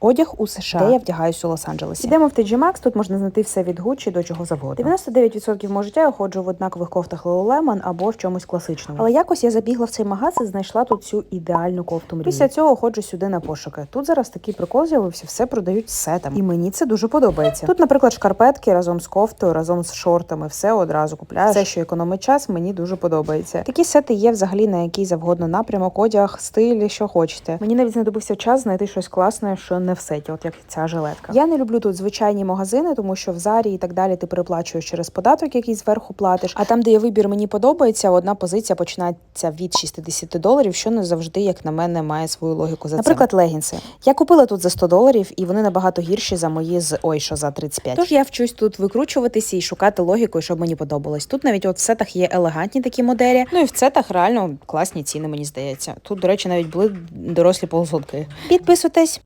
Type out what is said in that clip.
Одяг у США, де я вдягаюсь у Лос-Анджелесі. Йдемо в TG Maxx, тут можна знайти все від Gucci до чого завгодно. 99% мого життя я ходжу в однакових кофтах Lululemon або в чомусь класичному. Але якось я забігла в цей магаз і знайшла тут цю ідеальну кофту мрії. Після цього ходжу сюди на пошуки. Тут зараз такий прикол з'явився, все продають сетами. І мені це дуже подобається. Тут, наприклад, шкарпетки разом з кофтою, разом з шортами, все одразу купляю. Все, що економить час, мені дуже подобається. Такі сети є взагалі на який завгодно напрямок, одяг, стиль, що хочете. Мені навіть знадобився час знайти щось класне, що не в сеті, от як ця жилетка. Я не люблю тут звичайні магазини, тому що в зарі і так далі ти переплачуєш через податок, який зверху платиш. А там, де є вибір, мені подобається. Одна позиція починається від 60 доларів, що не завжди, як на мене, має свою логіку за Наприклад, легінси. Я купила тут за 100 доларів, і вони набагато гірші за мої з ой, що за 35. Тож я вчусь тут викручуватися і шукати логіку, щоб мені подобалось. Тут навіть от в сетах є елегантні такі моделі. Ну і в сетах реально класні ціни, мені здається. Тут, до речі, навіть були дорослі ползунки. Підписуйтесь.